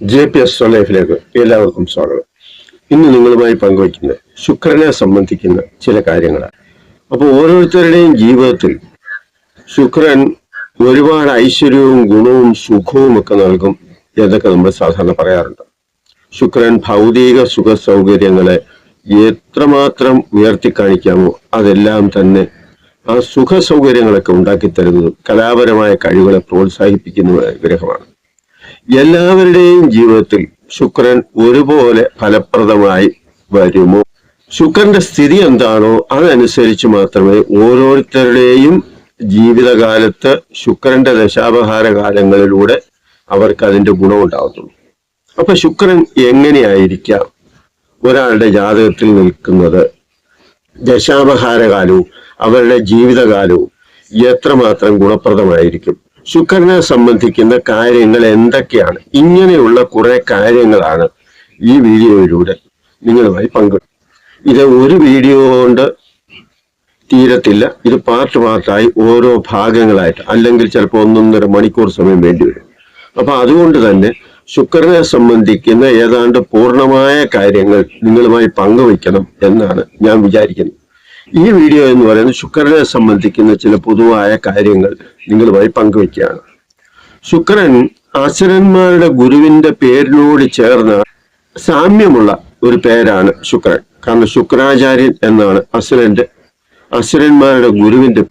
J P S ലൈഫിലേക്ക് എല്ലാവർക്കും സ്വാഗതം. ഇന്ന് നിങ്ങളുമായി പങ്കുവയ്ക്കുന്നത് ശുക്രനെ സംബന്ധിക്കുന്ന ചില കാര്യങ്ങളാണ്. അപ്പോൾ ഓരോരുത്തരുടെയും ജീവിതത്തിൽ ശുക്രൻ ഒരുപാട് ഐശ്വര്യവും ഗുണവും സുഖവും ഒക്കെ നൽകും എന്നൊക്കെ നമ്മൾ സാധാരണ പറയാറുണ്ട്. ശുക്രൻ ഭൗതിക സുഖ സൗകര്യങ്ങളെ എത്രമാത്രം ഉയർത്തിക്കാണിക്കാമോ അതെല്ലാം തന്നെ ആ സുഖ സൗകര്യങ്ങളൊക്കെ ഉണ്ടാക്കി തരുന്നതും കലാപരമായ കഴിവുകളെ പ്രോത്സാഹിപ്പിക്കുന്ന ഗ്രഹമാണ്. എല്ലാവരുടെയും ജീവിതത്തിൽ ശുക്രൻ ഒരുപോലെ ഫലപ്രദമായി വരുമോ? ശുക്രന്റെ സ്ഥിതി എന്താണോ അതനുസരിച്ച് മാത്രമേ ഓരോരുത്തരുടെയും ജീവിതകാലത്ത് ശുക്രന്റെ ദശാപഹാര കാലങ്ങളിലൂടെ അവർക്ക് അതിന്റെ ഗുണമുണ്ടാകത്തുള്ളൂ അപ്പൊ ശുക്രൻ എങ്ങനെയായിരിക്കാം ഒരാളുടെ ജാതകത്തിൽ നിൽക്കുന്നത്? ദശാപഹാര കാലവും അവരുടെ ജീവിതകാലവും എത്രമാത്രം ഗുണപ്രദമായിരിക്കും? ശുക്രനെ സംബന്ധിക്കുന്ന കാര്യങ്ങൾ എന്തൊക്കെയാണ്? ഇങ്ങനെയുള്ള കുറെ കാര്യങ്ങളാണ് ഈ വീഡിയോയിലൂടെ നിങ്ങളുമായി പങ്കിടും ഇത് ഒരു വീഡിയോ കൊണ്ട് തീരത്തില്ല. ഇത് പാർട്ട് പാർട്ടായി ഓരോ ഭാഗങ്ങളായിട്ട് അല്ലെങ്കിൽ ചിലപ്പോൾ ഒന്നൊന്നര മണിക്കൂർ സമയം വേണ്ടി വരും. അപ്പൊ അതുകൊണ്ട് തന്നെ ശുക്രനെ സംബന്ധിക്കുന്ന ഏതാണ്ട് പൂർണമായ കാര്യങ്ങൾ നിങ്ങളുമായി പങ്കുവയ്ക്കണം എന്നാണ് ഞാൻ വിചാരിക്കുന്നത്. ഈ വീഡിയോ എന്ന് പറയുന്നത് ശുക്രനെ സംബന്ധിക്കുന്ന ചില പൊതുവായ കാര്യങ്ങൾ നിങ്ങളുമായി പങ്കുവയ്ക്കുകയാണ്. ശുക്രൻ അസുരന്മാരുടെ ഗുരുവിന്റെ പേരിനോട് ചേർന്ന സാമ്യമുള്ള ഒരു പേരാണ് ശുക്രൻ. കാരണം ശുക്രാചാര്യൻ എന്നാണ് അസുരന്റെ അസുരന്മാരുടെ ഗുരുവിന്റെ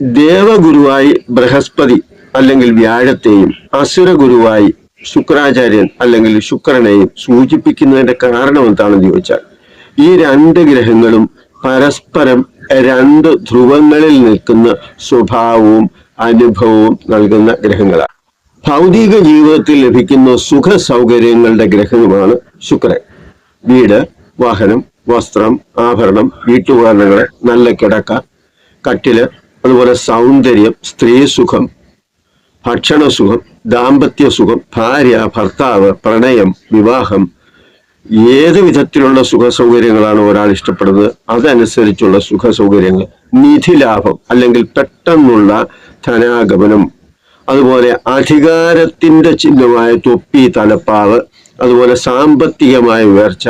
ദേവഗുരുവായി ബൃഹസ്പതി അല്ലെങ്കിൽ വ്യാഴത്തെയും അസുര ഗുരുവായി ശുക്രാചാര്യൻ അല്ലെങ്കിൽ ശുക്രനെയും സൂചിപ്പിക്കുന്നതിന്റെ കാരണം എന്താണെന്ന് ചോദിച്ചാൽ ഈ രണ്ട് ഗ്രഹങ്ങളും പരസ്പരം രണ്ട് ധ്രുവങ്ങളിൽ നിൽക്കുന്ന സ്വഭാവവും അനുഭവവും നൽകുന്ന ഗ്രഹങ്ങളാണ്. ഭൗതിക ജീവിതത്തിൽ ലഭിക്കുന്ന സുഖ സൗകര്യങ്ങളുടെ ഗ്രഹമാണ് ശുക്രൻ. വീട് വാഹനം വസ്ത്രം ആഭരണം വീട്ടുപകരണങ്ങൾ നല്ല കിടക്ക കട്ടിൽ അതുപോലെ സൗന്ദര്യം സ്ത്രീ സുഖം ഭക്ഷണസുഖം ദാമ്പത്യ സുഖം ഭാര്യ ഭർത്താവ് പ്രണയം വിവാഹം ഏത് വിധത്തിലുള്ള സുഖ സൗകര്യങ്ങളാണ് ഒരാൾ ഇഷ്ടപ്പെടുന്നത്? അതനുസരിച്ചുള്ള സുഖ സൗകര്യങ്ങൾ നിധിലാഭം അല്ലെങ്കിൽ പെട്ടെന്നുള്ള ധനാഗമനം. അതുപോലെ അധികാരത്തിന്റെ ചിഹ്നമായ തൊപ്പി തലപ്പാവ്. അതുപോലെ സാമ്പത്തികമായ ഉയർച്ച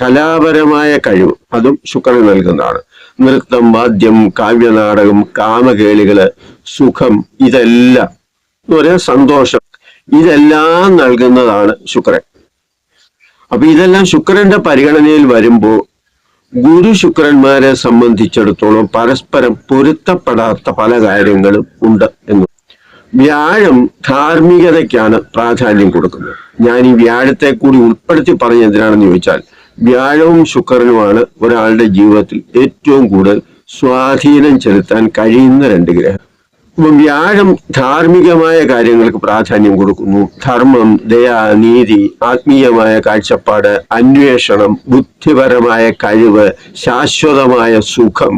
കലാപരമായ കഴിവ്. അതും ശുക്രൻ നൽകുന്നതാണ്. നൃത്തം വാദ്യം കാവ്യനാടകം കാമകേളികൾ സുഖം ഇതെല്ലാം. എന്ന് പറയാൻ സന്തോഷം. ഇതെല്ലാം നൽകുന്നതാണ് ശുക്രൻ. അപ്പൊ ഇതെല്ലാം ശുക്രന്റെ പരിഗണനയിൽ വരുമ്പോൾ ഗുരു ശുക്രന്മാരെ സംബന്ധിച്ചിടത്തോളം പരസ്പരം പൊരുത്തപ്പെടാത്ത പല കാര്യങ്ങളും ഉണ്ട് എന്ന്. വ്യാഴം ധാർമ്മികതയ്ക്കാണ് പ്രാധാന്യം കൊടുക്കുന്നത്. ഞാൻ ഈ വ്യാഴത്തെ കൂടി ഉൾപ്പെടുത്തി പറഞ്ഞ എന്തിനാണെന്ന് ചോദിച്ചാൽ വ്യാഴവും ശുക്രനുമാണ് ഒരാളുടെ ജീവിതത്തിൽ ഏറ്റവും കൂടുതൽ സ്വാധീനം ചെലുത്താൻ കഴിയുന്ന രണ്ട് ഗ്രഹം. വ്യാഴം ധാർമ്മികമായ കാര്യങ്ങൾക്ക് പ്രാധാന്യം കൊടുക്കുന്നു. ധർമ്മം ദയ നീതി ആത്മീയമായ കാഴ്ചപ്പാട് അന്വേഷണം ബുദ്ധിപരമായ കഴിവ് ശാശ്വതമായ സുഖം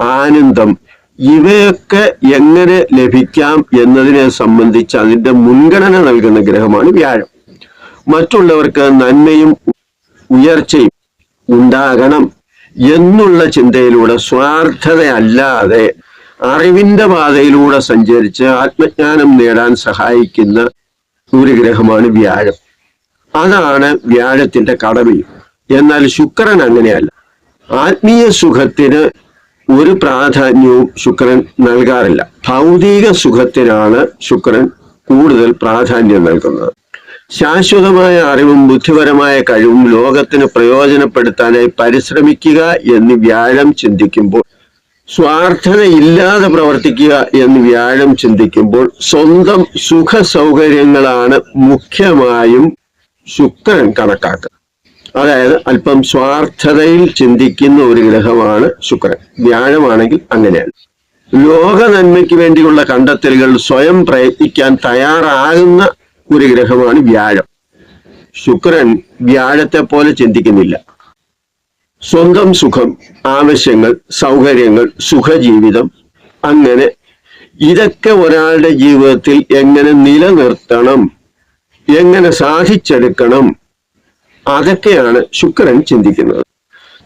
ആനന്ദം. ഇവയൊക്കെ എങ്ങനെ ലഭിക്കാം എന്നതിനെ സംബന്ധിച്ച് അതിന്റെ മുൻഗണന നൽകുന്ന ഗ്രഹമാണ് വ്യാഴം. മറ്റുള്ളവർക്ക് നന്മയും ഉയർച്ചയും ഉണ്ടാകണം എന്നുള്ള ചിന്തയിലൂടെ സ്വാർത്ഥതയല്ലാതെ അറിവിന്റെ പാതയിലൂടെ സഞ്ചരിച്ച് ആത്മജ്ഞാനം നേടാൻ സഹായിക്കുന്ന സൂര്യഗ്രഹമാണ് വ്യാഴം. അതാണ് വ്യാഴത്തിന്റെ കടമയും എന്നാൽ ശുക്രൻ അങ്ങനെയല്ല. ആത്മീയ സുഖത്തിന് ഒരു പ്രാധാന്യവും ശുക്രൻ നൽകാറില്ല. ഭൗതിക സുഖത്തിനാണ് ശുക്രൻ കൂടുതൽ പ്രാധാന്യം നൽകുന്നത്. ശാശ്വതമായ അറിവും ബുദ്ധിപരമായ കഴിവും ലോകത്തിന് പ്രയോജനപ്പെടുത്താനായി പരിശ്രമിക്കുക എന്ന് വ്യാഴം ചിന്തിക്കുമ്പോൾ സ്വാർത്ഥതയില്ലാതെ പ്രവർത്തിക്കുക എന്ന് വ്യാഴം ചിന്തിക്കുമ്പോൾ സ്വന്തം സുഖ സൗകര്യങ്ങളാണ് മുഖ്യമായും ശുക്രൻ കണക്കാക്കുക അതായത് അല്പം സ്വാർത്ഥതയിൽ ചിന്തിക്കുന്ന ഒരു ഗ്രഹമാണ് ശുക്രൻ. വ്യാഴമാണെങ്കിൽ അങ്ങനെയാണ്. ലോക നന്മയ്ക്ക് വേണ്ടിയുള്ള കണ്ടെത്തലുകൾ സ്വയം പ്രയത്നിക്കാൻ തയ്യാറാകുന്ന ഒരു ഗ്രഹമാണ് വ്യാഴം. ശുക്രൻ വ്യാഴത്തെ പോലെ ചിന്തിക്കുന്നില്ല. സ്വന്തം സുഖം ആവശ്യങ്ങൾ സൗകര്യങ്ങൾ സുഖജീവിതം അങ്ങനെ ഇതൊക്കെ ഒരാളുടെ ജീവിതത്തിൽ എങ്ങനെ നിലനിർത്തണം എങ്ങനെ സാധിച്ചെടുക്കണം അതൊക്കെയാണ് ശുക്രൻ ചിന്തിക്കുന്നത്.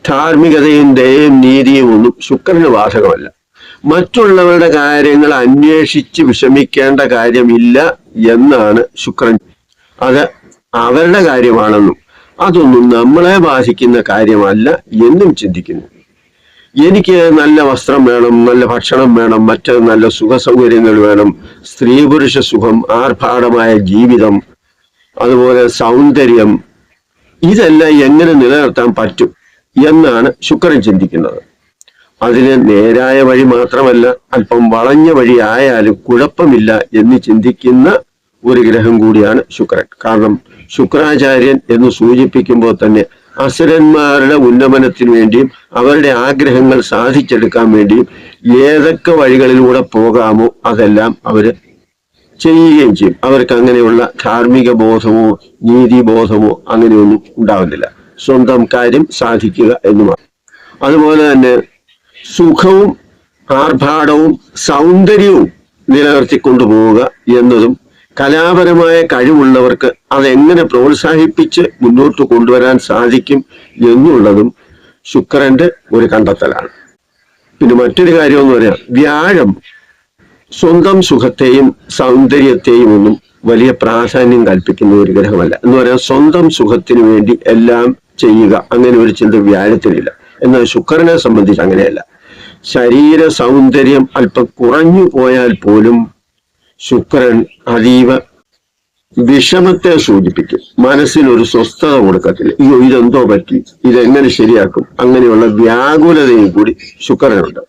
ധാർമ്മികതയും ദയയും നീതിയും ഒന്നും ശുക്രന് ബാധകമല്ല. മറ്റുള്ളവരുടെ കാര്യങ്ങൾ അന്വേഷിച്ച് വിഷമിക്കേണ്ട കാര്യമില്ല എന്നാണ് ശുക്രൻ. അത് അവരുടെ കാര്യമാണെന്നും അതൊന്നും നമ്മളെ ബാധിക്കുന്ന കാര്യമല്ല എന്നും ചിന്തിക്കുന്നു. എനിക്ക് നല്ല വസ്ത്രം വേണം നല്ല ഭക്ഷണം വേണം മറ്റ് നല്ല സുഖ സൗകര്യങ്ങൾ വേണം സ്ത്രീ പുരുഷ സുഖം ആർഭാടമായ ജീവിതം അതുപോലെ സൗന്ദര്യം ഇതെല്ലാം എങ്ങനെ നിലനിർത്താൻ പറ്റും എന്നാണ് ശുക്രൻ ചിന്തിക്കുന്നത്. അതിന് നേരായ വഴി മാത്രമല്ല അല്പം വളഞ്ഞ വഴി ആയാലും കുഴപ്പമില്ല എന്ന് ചിന്തിക്കുന്ന ഒരു ഗ്രഹം കൂടിയാണ് ശുക്രൻ. കാരണം ശുക്രാചാര്യൻ എന്ന് സൂചിപ്പിക്കുമ്പോൾ തന്നെ അസുരന്മാരുടെ ഉന്നമനത്തിന് വേണ്ടിയും അവരുടെ ആഗ്രഹങ്ങൾ സാധിച്ചെടുക്കാൻ വേണ്ടിയും ഏതൊക്കെ വഴികളിലൂടെ പോകാമോ അതെല്ലാം അവർ ചെയ്യുകയും ചെയ്യും. അവർക്ക് അങ്ങനെയുള്ള ധാർമ്മിക ബോധമോ നീതിബോധമോ അങ്ങനെയൊന്നും ഉണ്ടാവുന്നില്ല. സ്വന്തം കാര്യം സാധിക്കുക എന്നുമാണ് അതുപോലെ തന്നെ സുഖവും ആർഭാടവും സൗന്ദര്യവും നിലനിർത്തിക്കൊണ്ടുപോവുക എന്നതും കലാപരമായ കഴിവുള്ളവർക്ക് അതെങ്ങനെ പ്രോത്സാഹിപ്പിച്ച് മുന്നോട്ട് കൊണ്ടുവരാൻ സാധിക്കും എന്നുള്ളതും ശുക്രന്റെ ഒരു കണ്ടെത്തലാണ്. പിന്നെ മറ്റൊരു കാര്യം എന്ന് പറയാം വ്യാഴം സ്വന്തം സുഖത്തെയും സൗന്ദര്യത്തെയും ഒന്നും വലിയ പ്രാധാന്യം കൽപ്പിക്കുന്ന ഒരു ഗ്രഹമല്ല. എന്ന് പറയാൻ സ്വന്തം സുഖത്തിന് വേണ്ടി എല്ലാം ചെയ്യുക അങ്ങനെ ഒരു ചിന്ത വ്യാഴത്തിനില്ല. എന്നാൽ ശുക്രനെ സംബന്ധിച്ച് അങ്ങനെയല്ല. ശരീര സൗന്ദര്യം അല്പം കുറഞ്ഞു പോയാൽ പോലും ശുക്രൻ അതീവ വിഷമത്തെ സൂചിപ്പിക്കും. മനസ്സിനൊരു സ്വസ്ഥത കൊടുക്കത്തില്ല. അയ്യോ ഇതെന്തോ പറ്റി? ഇതെങ്ങനെ ശരിയാക്കും? അങ്ങനെയുള്ള വ്യാകുലതയും കൂടി ശുക്രനുണ്ട്.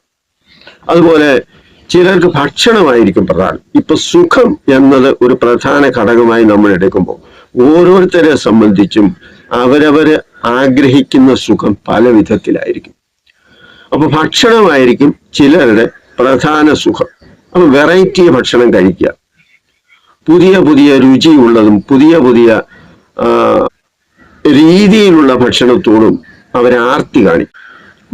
അതുപോലെ ചിലർക്ക് ഭക്ഷണമായിരിക്കും പ്രധാനം. ഇപ്പൊ സുഖം എന്നത് ഒരു പ്രധാന ഘടകമായി നമ്മൾ എടുക്കുമ്പോൾ ഓരോരുത്തരെ സംബന്ധിച്ചും അവരവര് ആഗ്രഹിക്കുന്ന സുഖം പല വിധത്തിലായിരിക്കും. അപ്പൊ ഭക്ഷണമായിരിക്കും ചിലരുടെ പ്രധാന സുഖം. അപ്പൊ വെറൈറ്റി ഭക്ഷണം കഴിക്കുക. പുതിയ പുതിയ രുചിയുള്ളതും പുതിയ പുതിയ രീതിയിലുള്ള ഭക്ഷണത്തോടും അവരെ ആർത്തി കാണിക്കും.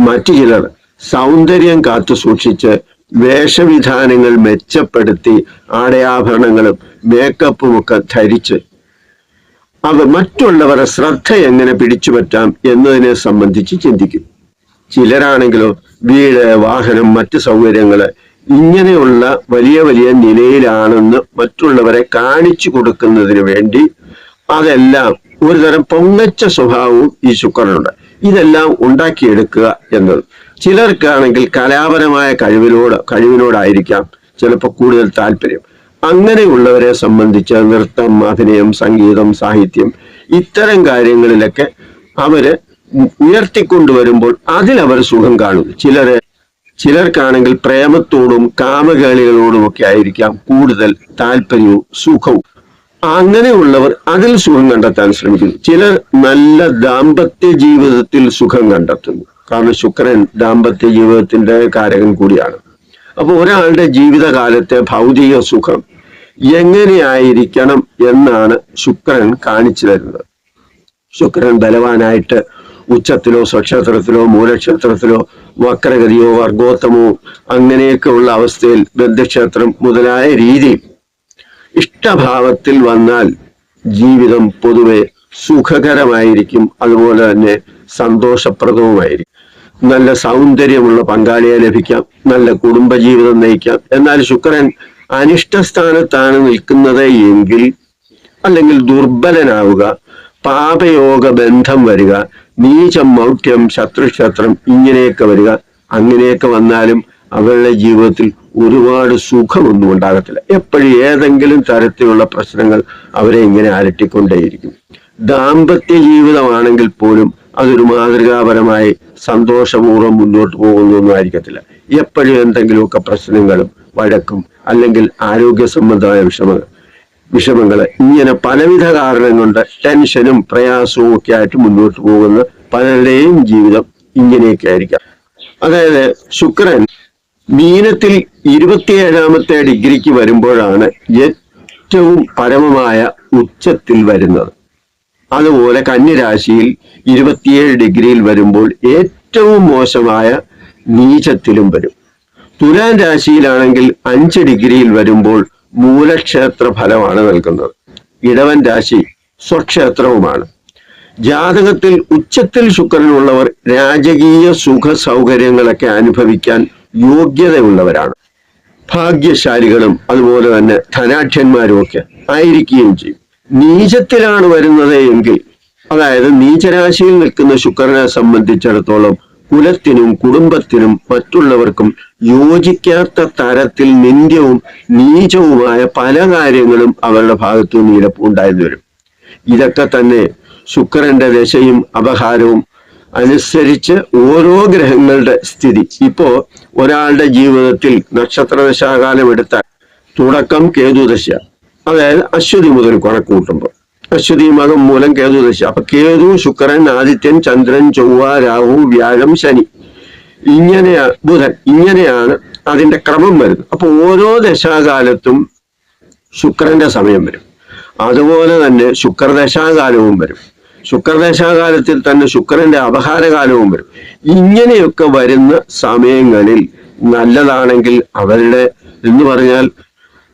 മറ്റു ചിലർ സൗന്ദര്യം കാത്തു സൂക്ഷിച്ച് വേഷവിധാനങ്ങൾ മെച്ചപ്പെടുത്തി ആടയാഭരണങ്ങളും മേക്കപ്പും ഒക്കെ ധരിച്ച് അവ മറ്റുള്ളവരെ ശ്രദ്ധ എങ്ങനെ പിടിച്ചുപറ്റാം എന്നതിനെ സംബന്ധിച്ച് ചിന്തിക്കും. ചിലരാണെങ്കിലോ വീട് വാഹനം മറ്റു സൗകര്യങ്ങൾ ഇങ്ങനെയുള്ള വലിയ വലിയ നിലയിലാണെന്ന് മറ്റുള്ളവരെ കാണിച്ചു കൊടുക്കുന്നതിന് വേണ്ടി അതെല്ലാം ഒരു തരം പൊങ്ങച്ച സ്വഭാവവും ഈ ശുക്രനുണ്ട്. ഇതെല്ലാം ഉണ്ടാക്കിയെടുക്കുക എന്നത്. ചിലർക്കാണെങ്കിൽ കലാപരമായ കഴിവിനോട് കഴിവിനോടായിരിക്കാം ചിലപ്പോൾ കൂടുതൽ താല്പര്യം. അങ്ങനെയുള്ളവരെ സംബന്ധിച്ച് നൃത്തം അഭിനയം സംഗീതം സാഹിത്യം ഇത്തരം കാര്യങ്ങളിലൊക്കെ അവർ ഉയർത്തിക്കൊണ്ടുവരുമ്പോൾ അതിലവർ സുഖം കാണും. ചിലര് ചിലർക്കാണെങ്കിൽ പ്രേമത്തോടും കാമകേളികളോടും ഒക്കെ ആയിരിക്കാം കൂടുതൽ താല്പര്യവും സുഖവും. അങ്ങനെയുള്ളവർ അതിൽ സുഖം കണ്ടെത്താൻ ശ്രമിക്കുന്നു. ചിലർ നല്ല ദാമ്പത്യ ജീവിതത്തിൽ സുഖം കണ്ടെത്തുന്നു. കാരണം ശുക്രൻ ദാമ്പത്യ ജീവിതത്തിന്റെ കാരകൻ കൂടിയാണ്. അപ്പൊ ഒരാളുടെ ജീവിതകാലത്തെ ഭൗതിക സുഖം എങ്ങനെയായിരിക്കണം എന്നാണ് ശുക്രൻ കാണിച്ചു തരുന്നത്. ശുക്രൻ ബലവാനായിട്ട് ഉച്ചത്തിലോ സ്വക്ഷേത്രത്തിലോ മൂലക്ഷേത്രത്തിലോ വക്രഗതിയോ വർഗോത്തമോ അങ്ങനെയൊക്കെയുള്ള അവസ്ഥയിൽ ബന്ധക്ഷേത്രം മുതലായ രീതി ഇഷ്ടഭാവത്തിൽ വന്നാൽ ജീവിതം പൊതുവെ സുഖകരമായിരിക്കും അതുപോലെ തന്നെ സന്തോഷപ്രദവുമായിരിക്കും. നല്ല സൗന്ദര്യമുള്ള പങ്കാളിയെ ലഭിക്കാം നല്ല കുടുംബജീവിതം നയിക്കാം. എന്നാൽ ശുക്രൻ അനിഷ്ടസ്ഥാനത്താണ് നിൽക്കുന്നത് എങ്കിൽ അല്ലെങ്കിൽ ദുർബലനാവുക പാപയോഗ ബന്ധം വരിക നീചം മൗഢ്യം ശത്രുക്ഷത്രം ഇങ്ങനെയൊക്കെ വരിക അങ്ങനെയൊക്കെ വന്നാലും അവരുടെ ജീവിതത്തിൽ ഒരുപാട് സുഖമൊന്നും ഉണ്ടാകത്തില്ല. എപ്പോഴും ഏതെങ്കിലും തരത്തിലുള്ള പ്രശ്നങ്ങൾ അവരെ ഇങ്ങനെ അലട്ടിക്കൊണ്ടേയിരിക്കും. ദാമ്പത്യ ജീവിതമാണെങ്കിൽ പോലും അതൊരു മാതൃകാപരമായി സന്തോഷപൂർവം മുന്നോട്ട് പോകുന്നൊന്നും ആയിരിക്കത്തില്ല എപ്പോഴും എന്തെങ്കിലുമൊക്കെ പ്രശ്നങ്ങളും വഴക്കും അല്ലെങ്കിൽ ആരോഗ്യ സംബന്ധമായ വിഷമങ്ങൾ വിഷമങ്ങൾ ഇങ്ങനെ പലവിധ കാരണം കൊണ്ട് ടെൻഷനും പ്രയാസവും ഒക്കെ ആയിട്ട് മുന്നോട്ട് പോകുന്ന പലരുടെയും ജീവിതം ഇങ്ങനെയൊക്കെ ആയിരിക്കാം. അതായത് ശുക്രൻ മീനത്തിൽ ഇരുപത്തിയേഴാമത്തെ ഡിഗ്രിക്ക് വരുമ്പോഴാണ് ഏറ്റവും പരമമായ ഉച്ചത്തിൽ വരുന്നത്. അതുപോലെ കന്യരാശിയിൽ ഇരുപത്തിയേഴ് ഡിഗ്രിയിൽ വരുമ്പോൾ ഏറ്റവും മോശമായ നീചത്തിലും വരും. തുലാൻ രാശിയിലാണെങ്കിൽ അഞ്ച് ഡിഗ്രിയിൽ വരുമ്പോൾ മൂലക്ഷേത്ര ഫലമാണ് നൽകുന്നത്. ഇടവൻ രാശി സ്വക്ഷേത്രവുമാണ്. ജാതകത്തിൽ ഉച്ചത്തിൽ ശുക്രനുള്ളവർ രാജകീയ സുഖ സൗകര്യങ്ങളൊക്കെ അനുഭവിക്കാൻ യോഗ്യതയുള്ളവരാണ്. ഭാഗ്യശാലികളും അതുപോലെ തന്നെ ധനാഠ്യന്മാരും ഒക്കെ ആയിരിക്കുകയും ചെയ്യും. നീചത്തിലാണ് വരുന്നത് എങ്കിൽ അതായത് നീചരാശിയിൽ നിൽക്കുന്ന ശുക്രനെ സംബന്ധിച്ചിടത്തോളം കുലത്തിനും കുടുംബത്തിനും മറ്റുള്ളവർക്കും യോജിക്കാത്ത തരത്തിൽ നിന്ദ്യവും നീചവുമായ പല കാര്യങ്ങളും അവരുടെ ഭാഗത്തു നിന്ന് ഉണ്ടായിരുന്നു വരും. ഇതൊക്കെ തന്നെ ശുക്രന്റെ ദശയും അപഹാരവും അനുസരിച്ച് ഓരോ ഗ്രഹങ്ങളുടെ സ്ഥിതി. ഇപ്പോ ഒരാളുടെ ജീവിതത്തിൽ നക്ഷത്രദശാകാലം എടുത്താൽ തുടക്കം കേതുദശ. അതായത് അശ്വതി മുതൽ കണക്ക് കൂട്ടുമ്പോൾ അശ്വതി മകം മൂലം കേതുദശ. അപ്പൊ കേതു ശുക്രൻ ആദിത്യൻ ചന്ദ്രൻ ചൊവ്വ രാഹു വ്യാഴം ശനി. ഇങ്ങനെയാ ബുധൻ ഇങ്ങനെയാണ് അതിന്റെ ക്രമം വരുന്നത്. അപ്പൊ ഓരോ ദശാകാലത്തും ശുക്രന്റെ സമയം വരും. അതുപോലെ തന്നെ ശുക്രദശാകാലവും വരും. ശുക്രദശാകാലത്തിൽ തന്നെ ശുക്രന്റെ അപഹാരകാലവും വരും. ഇങ്ങനെയൊക്കെ വരുന്ന സമയങ്ങളിൽ നല്ലതാണെങ്കിൽ അവരുടെ എന്ന് പറഞ്ഞാൽ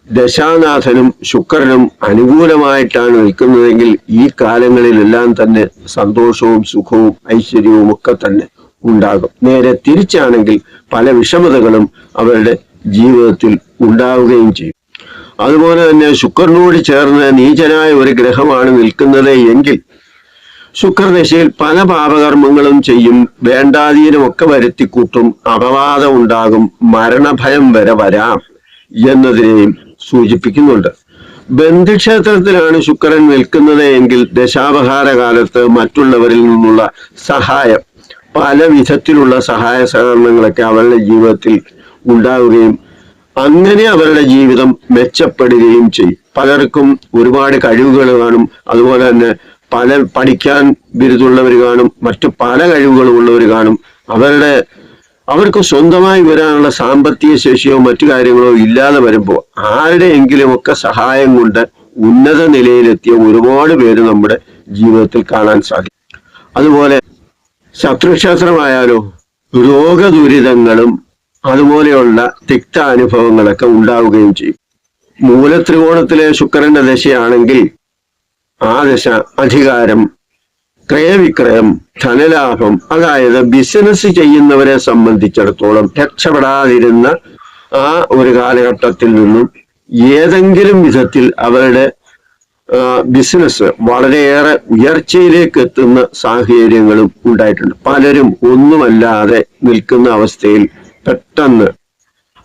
ദശാനാഥനും ശുക്രനും അനുകൂലമായിട്ടാണ് നിൽക്കുന്നതെങ്കിൽ ഈ കാലങ്ങളിലെല്ലാം തന്നെ സന്തോഷവും സുഖവും ഐശ്വര്യവും ഒക്കെ തന്നെ ഉണ്ടാകും. നേരെ തിരിച്ചാണെങ്കിൽ പല വിഷമതകളും അവരുടെ ജീവിതത്തിൽ ഉണ്ടാവുകയും ചെയ്യും. അതുപോലെ തന്നെ ശുക്രനോട് ചേർന്ന് നീചനായ ഒരു ഗ്രഹമാണ് നിൽക്കുന്നത് എങ്കിൽ ശുക്രദശയിൽ പല പാപകർമ്മങ്ങളും ചെയ്യും വേണ്ടാതീനമൊക്കെ വരുത്തിക്കൂട്ടും അപവാദം ഉണ്ടാകും മരണഭയം വരെ വരാം എന്നതിനെയും സൂചിപ്പിക്കുന്നുണ്ട്. ബന്ധുക്ഷേത്രത്തിലാണ് ശുക്രൻ നിൽക്കുന്നത് എങ്കിൽ ദശാപഹാര കാലത്ത് മറ്റുള്ളവരിൽ നിന്നുള്ള സഹായം പല വിധത്തിലുള്ള സഹായ സഹകരണങ്ങളൊക്കെ അവരുടെ ജീവിതത്തിൽ ഉണ്ടാവുകയും അങ്ങനെ അവരുടെ ജീവിതം മെച്ചപ്പെടുകയും ചെയ്യും. പലർക്കും ഒരുപാട് കഴിവുകൾ കാണും. അതുപോലെ തന്നെ പല പഠിക്കാൻ ബിരുദമുള്ളവർ കാണും. മറ്റു പല കഴിവുകളും ഉള്ളവർ കാണും. അവരുടെ അവർക്ക് സ്വന്തമായി വരാനുള്ള സാമ്പത്തിക ശേഷിയോ മറ്റു കാര്യങ്ങളോ ഇല്ലാതെ വരുമ്പോൾ ആരുടെയെങ്കിലുമൊക്കെ സഹായം കൊണ്ട് ഉന്നത നിലയിലെത്തിയ ഒരുപാട് പേര് നമ്മുടെ ജീവിതത്തിൽ കാണാൻ സാധിക്കും. അതുപോലെ ശത്രുക്ഷേത്രമായാലോ രോഗദുരിതങ്ങളും അതുപോലെയുള്ള തിക്ത അനുഭവങ്ങളൊക്കെ ഉണ്ടാവുകയും ചെയ്യും. മൂലത്രികോണത്തിലെ ശുക്രന്റെ ദശയാണെങ്കിൽ ആ ദശ അധികാരം ക്രയവിക്രയം ധനലാഭം അതായത് ബിസിനസ് ചെയ്യുന്നവരെ സംബന്ധിച്ചിടത്തോളം രക്ഷപ്പെടാതിരുന്ന ആ ഒരു കാലഘട്ടത്തിൽ നിന്നും ഏതെങ്കിലും വിധത്തിൽ അവരുടെ ബിസിനസ് വളരെയേറെ ഉയർച്ചയിലേക്ക് എത്തുന്ന സാഹചര്യങ്ങളും ഉണ്ടായിട്ടുണ്ട്. പലരും ഒന്നുമല്ലാതെ നിൽക്കുന്ന അവസ്ഥയിൽ പെട്ടെന്ന്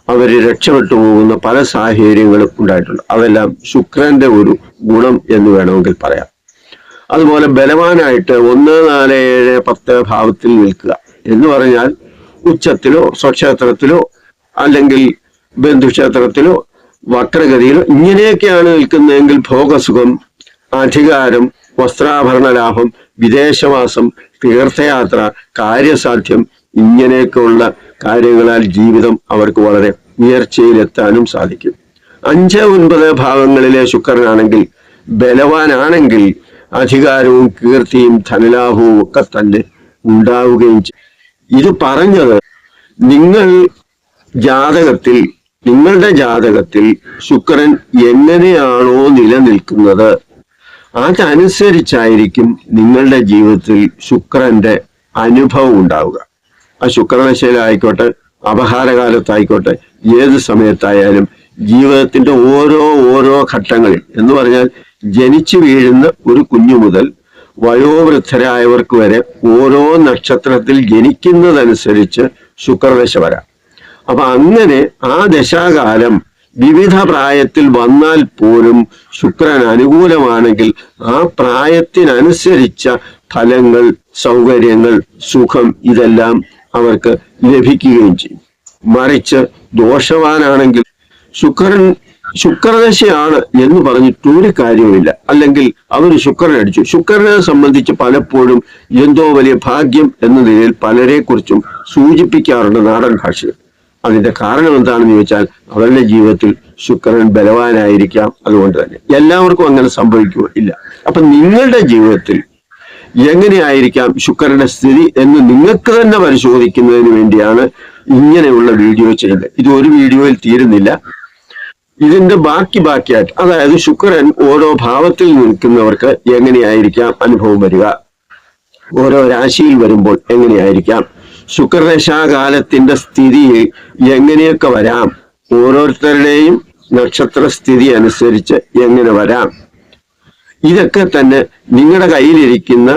അവർ രക്ഷപ്പെട്ടു പോകുന്ന പല സാഹചര്യങ്ങളും ഉണ്ടായിട്ടുണ്ട്. അതെല്ലാം ശുക്രന്റെ ഒരു ഗുണം എന്ന് വേണമെങ്കിൽ പറയാം. അതുപോലെ ബലവാനായിട്ട് ഒന്ന് നാല് ഏഴ് പത്ത് ഭാവത്തിൽ നിൽക്കുക എന്ന് പറഞ്ഞാൽ ഉച്ചത്തിലോ സ്വക്ഷേത്രത്തിലോ അല്ലെങ്കിൽ ബന്ധുക്ഷേത്രത്തിലോ വക്രഗതിയിലോ ഇങ്ങനെയൊക്കെയാണ് നിൽക്കുന്നതെങ്കിൽ ഭോഗസുഖം അധികാരം വസ്ത്രാഭരണ ലാഭം വിദേശവാസം തീർത്ഥയാത്ര കാര്യസാധ്യം ഇങ്ങനെയൊക്കെയുള്ള കാര്യങ്ങളാൽ ജീവിതം അവർക്ക് വളരെ ഉയർച്ചയിലെത്താനും സാധിക്കും. അഞ്ച് ഒൻപത് ഭാഗങ്ങളിലെ ശുക്രനാണെങ്കിൽ ബലവാനാണെങ്കിൽ അധികാരവും കീർത്തിയും ധനലാഭവും ഒക്കെ തന്നെ ഉണ്ടാവുകയും ചെയ്യും. ഇത് പറഞ്ഞത് നിങ്ങൾ ജാതകത്തിൽ നിങ്ങളുടെ ജാതകത്തിൽ ശുക്രൻ എങ്ങനെയാണോ നിലനിൽക്കുന്നത്? അതനുസരിച്ചായിരിക്കും നിങ്ങളുടെ ജീവിതത്തിൽ ശുക്രന്റെ അനുഭവം ഉണ്ടാവുക. ആ ശുക്രദശയിലായിക്കോട്ടെ അപഹാരകാലത്തായിക്കോട്ടെ ഏത് സമയത്തായാലും ജീവിതത്തിന്റെ ഓരോ ഓരോ ഘട്ടങ്ങളിൽ എന്ന് പറഞ്ഞാൽ ജനിച്ചു വീഴുന്ന ഒരു കുഞ്ഞു മുതൽ വയോവൃദ്ധരായവർക്ക് വരെ ഓരോ നക്ഷത്രത്തിൽ ജനിക്കുന്നതനുസരിച്ച് ശുക്രദശ വരാം. അപ്പൊ അങ്ങനെ ആ ദശാകാലം വിവിധ പ്രായത്തിൽ വന്നാൽ പോലും ശുക്രൻ അനുകൂലമാണെങ്കിൽ ആ പ്രായത്തിനനുസരിച്ച ഫലങ്ങൾ സൗകര്യങ്ങൾ സുഖം ഇതെല്ലാം അവർക്ക് ലഭിക്കുകയും ചെയ്യും. മറിച്ച് ദോഷവാനാണെങ്കിൽ ശുക്രൻ ശുക്രദശയാണ് എന്ന് പറഞ്ഞിട്ട് ഒരു കാര്യവുമില്ല. അല്ലെങ്കിൽ അവർ ശുക്രൻ അടിച്ചു. ശുക്രനെ സംബന്ധിച്ച് പലപ്പോഴും എന്തോ വലിയ ഭാഗ്യം എന്ന നിലയിൽ പലരെ കുറിച്ചും സൂചിപ്പിക്കാറുണ്ട് നാടൻ ഭാഷയിൽ. അതിന്റെ കാരണം എന്താണെന്ന് ചോദിച്ചാൽ അവരുടെ ജീവിതത്തിൽ ശുക്രൻ ബലവാനായിരിക്കാം അതുകൊണ്ട് തന്നെ. എല്ലാവർക്കും അങ്ങനെ സംഭവിക്കുക ഇല്ല. അപ്പൊ നിങ്ങളുടെ ജീവിതത്തിൽ എങ്ങനെയായിരിക്കാം ശുക്രന്റെ സ്ഥിതി എന്ന് നിങ്ങൾക്ക് തന്നെ പരിശോധിക്കുന്നതിന് വേണ്ടിയാണ് ഇങ്ങനെയുള്ള വീഡിയോ ചെയ്യുന്നത്. ഇത് ഒരു വീഡിയോയിൽ തീരുന്നില്ല. ഇതിന്റെ ബാക്കി ബാക്കിയായിട്ട് അതായത് ശുക്രൻ ഓരോ ഭാവത്തിൽ നിൽക്കുന്നവർക്ക് എങ്ങനെയായിരിക്കാം അനുഭവം വരിക? ഓരോ രാശിയിൽ വരുമ്പോൾ എങ്ങനെയായിരിക്കാം ശുക്രദശാകാലത്തിന്റെ സ്ഥിതി എങ്ങനെയൊക്കെ വരാം? ഓരോരുത്തരുടെയും നക്ഷത്ര സ്ഥിതി അനുസരിച്ച് എങ്ങനെ വരാം? ഇതൊക്കെ തന്നെ നിങ്ങളുടെ കയ്യിലിരിക്കുന്ന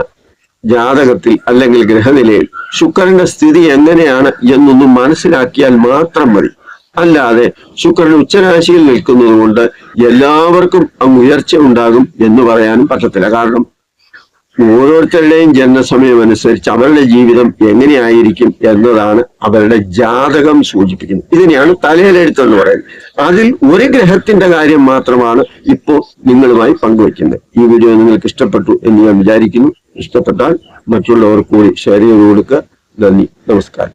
ജാതകത്തിൽ അല്ലെങ്കിൽ ഗ്രഹനിലയിൽ ശുക്രന്റെ സ്ഥിതി എങ്ങനെയാണ് എന്നൊന്നും മനസ്സിലാക്കിയാൽ മാത്രം മതി. അല്ലാതെ ശുക്രൻ ഉച്ചരാശിയിൽ നിൽക്കുന്നത് കൊണ്ട് എല്ലാവർക്കും അങ്ങ് ഉയർച്ച ഉണ്ടാകും എന്ന് പറയാനും പറ്റത്തില്ല. കാരണം ഓരോരുത്തരുടെയും ജനനസമയം അനുസരിച്ച് അവരുടെ ജീവിതം എങ്ങനെയായിരിക്കും എന്നതാണ് അവരുടെ ജാതകം സൂചിപ്പിക്കുന്നത്. ഇതിനെയാണ് തലയിലെഴുത്ത് എന്ന് പറയുന്നത്. അതിൽ ഒരു ഗ്രഹത്തിന്റെ കാര്യം മാത്രമാണ് ഇപ്പോൾ നിങ്ങളുമായി പങ്കുവയ്ക്കുന്നത് ഈ വീഡിയോ നിങ്ങൾക്ക് ഇഷ്ടപ്പെട്ടു എന്ന് ഞാൻ വിചാരിക്കുന്നു. ഇഷ്ടപ്പെട്ടാൽ മറ്റുള്ളവർ കൂടി ഷെയർ ചെയ്ത് കൊടുക്കുക. നന്ദി. നമസ്കാരം.